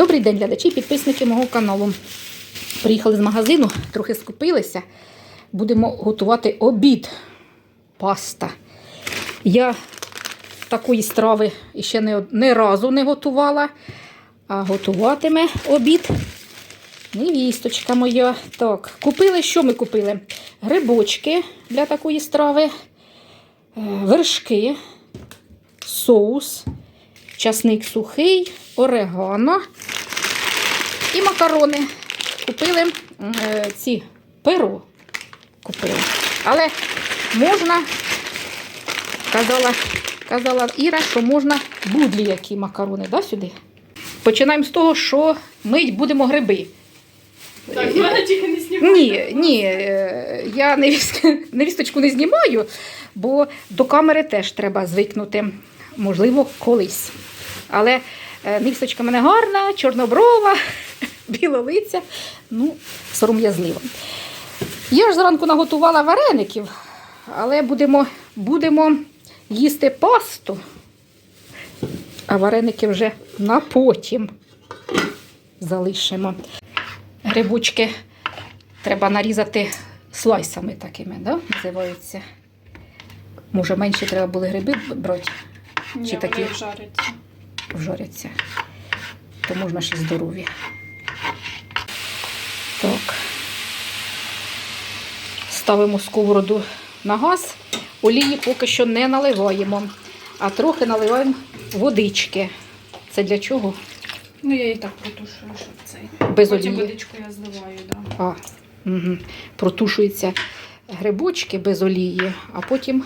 Добрий день, глядачі, підписники мого каналу. Приїхали з магазину, трохи скупилися. Будемо готувати обід. Паста. Я такої страви ще не, не разу не готувала, а готуватиме обід. Невісточка моя. Так, купили, що ми купили? Грибочки для такої страви, е, вершки, соус, часник сухий, орегано і макарони. Купили е, ці перо. Купили. Але можна, казала, казала Іра, що можна будлі які макарони, да, сюди? Починаємо з того, що мить будемо гриби. Так, тільки не знімає. Ні, ні, е, я невісточку не знімаю, бо до камери теж треба звикнути, можливо, колись. Але е, мене гарна, чорноброва, білолиця, ну, сором'язлива. Я ж зранку наготувала вареників, але будемо, будемо їсти пасту, а вареники вже на потім залишимо. Грибочки треба нарізати слайсами такими, да? називаються. Може, менше треба були гриби брати, Ні, Чи вони такі? Вжаряться. То можна ще здорові. Так. Ставимо сковороду на газ. Олії поки що не наливаємо, а трохи наливаємо водички. Це для чого? Ну, я і так протушую, щоб цей. Без Потім олії. водичку я зливаю, да. А, угу. Протушуються грибочки без олії, а потім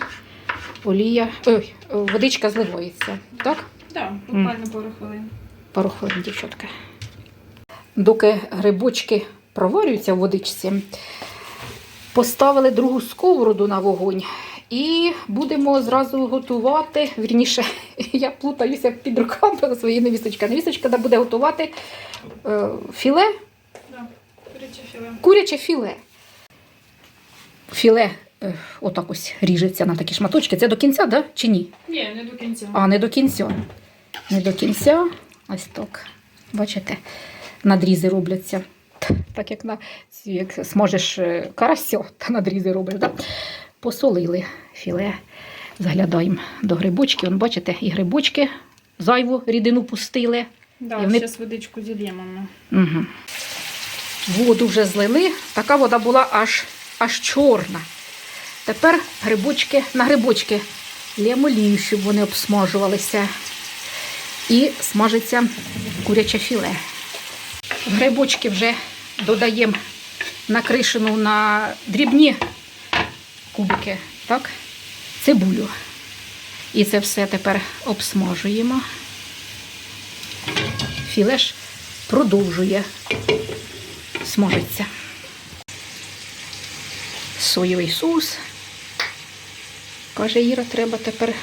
олія, ой, водичка зливається. Так? Так, буквально пару хвилин. Пару хвилин, дівчатка. Доки грибочки проварюються в водичці, поставили другу сковороду на вогонь і будемо зразу готувати. Вірніше, я плутаюся під руками своєї невісточки. Невісточка буде готувати е, філе, Да. Куряче філе. куряче філе. Філе е, отак ось ріжеться на такі шматочки. Це до кінця, да? чи ні? Ні, не до кінця. А, не до кінця. Не до кінця. Ось так. Бачите, надрізи робляться. Так як на як смажеш е, карася, та надрізи робиш. Да? Посолили філе. Заглядаємо до грибочки. Вон, бачите, і грибочки зайву рідину пустили. Да, І вони- зараз водичку зільємо. Угу. Воду вже злили. Така вода була аж, аж чорна. Тепер грибочки на грибочки лємо олію, щоб вони обсмажувалися. І смажиться куряче філе. Грибочки вже додаємо накришену на дрібні кубики, так? цибулю. І це все тепер обсмажуємо. Філе ж продовжує смажиться. Соєвий соус. Каже Іра, треба тепер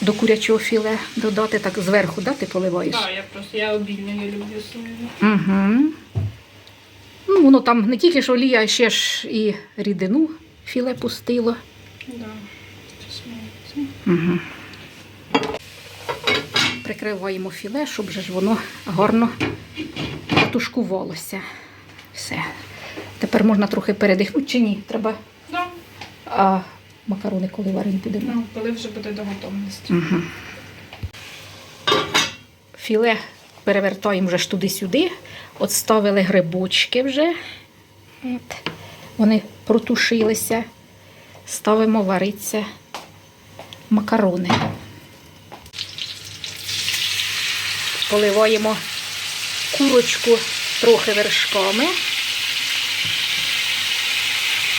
до курячого філе додати так зверху, да, ти поливаєш? Так, я просто я обільно люблю сою. Угу. Ну, воно там не тільки ж олія, а ще ж і рідину філе пустило. Да. Угу. Прикриваємо філе, щоб же ж воно гарно тушкувалося. Все. Тепер можна трохи передихнути чи ні? Треба. Да. А макарони коли варити будемо. Ну, коли вже буде до готовності. Угу. Філе перевертаємо вже ж туди-сюди. От ставили грибочки вже. От. Вони протушилися. Ставимо вариться макарони. Поливаємо курочку трохи вершками.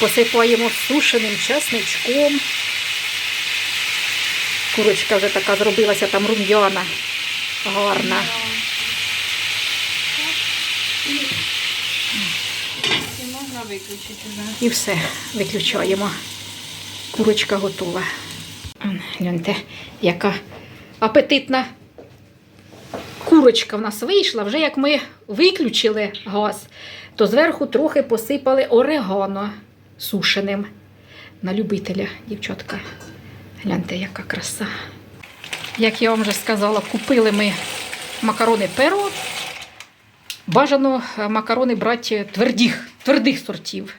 Посипаємо сушеним чесничком. Курочка вже така зробилася там рум'яна, гарна. І можна виключити. І все, виключаємо. Курочка готова. Гляньте, яка апетитна курочка в нас вийшла. Вже як ми виключили газ, то зверху трохи посипали орегано сушеним. На любителя, дівчатка. Гляньте, яка краса. Як я вам вже сказала, купили ми макарони перо. Бажано е, макарони брати твердих, твердих сортів.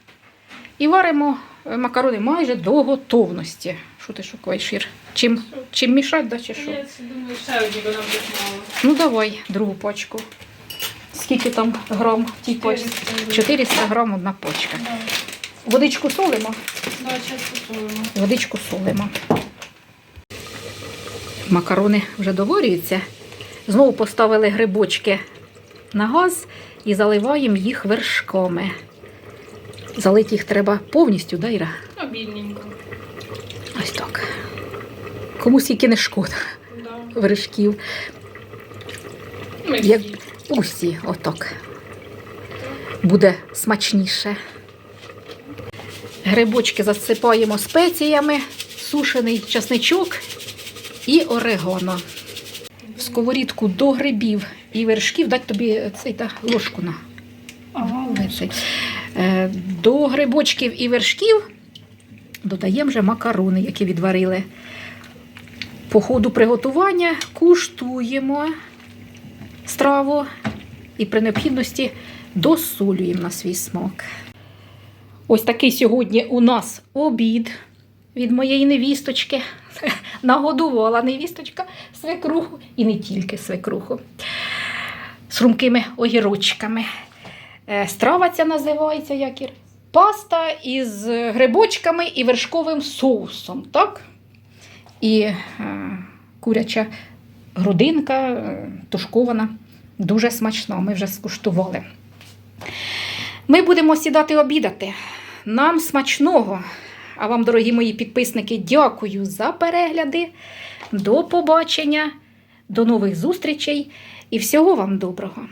І варимо е, макарони майже до готовності. Що ти шукаєш, Ір? Чим, чим мішати, да, чи що? Я думаю, ще одні, буде мало. Ну давай другу пачку. Скільки там грам в тій пачці? 400 грам одна пачка. Да. Водичку солимо. Да. Водичку солимо. Макарони вже доварюються. Знову поставили грибочки на газ і заливаємо їх вершками. Залити їх треба повністю, да, Іра? Обільненько. Ось так. Комусь які не шкода Да. вершків. Як усі, отак. Буде смачніше. Грибочки засипаємо спеціями, сушений часничок і орегано. В сковорідку до грибів і вершків дать тобі цей та ложку на. Ага. Е, До грибочків і вершків додаємо вже макарони, які відварили. По ходу приготування куштуємо страву і при необхідності досолюємо на свій смак. Ось такий сьогодні у нас обід від моєї невісточки. Нагодувала невісточка свекруху і не тільки свекруху. З хрумкими огірочками. Е, Страва ця називається як Ір? Паста із грибочками і вершковим соусом, так? І е, куряча грудинка е, тушкована. Дуже смачно, ми вже скуштували. Ми будемо сідати обідати. Нам смачного. А вам, дорогі мої підписники, дякую за перегляди. До побачення, до нових зустрічей і всього вам доброго!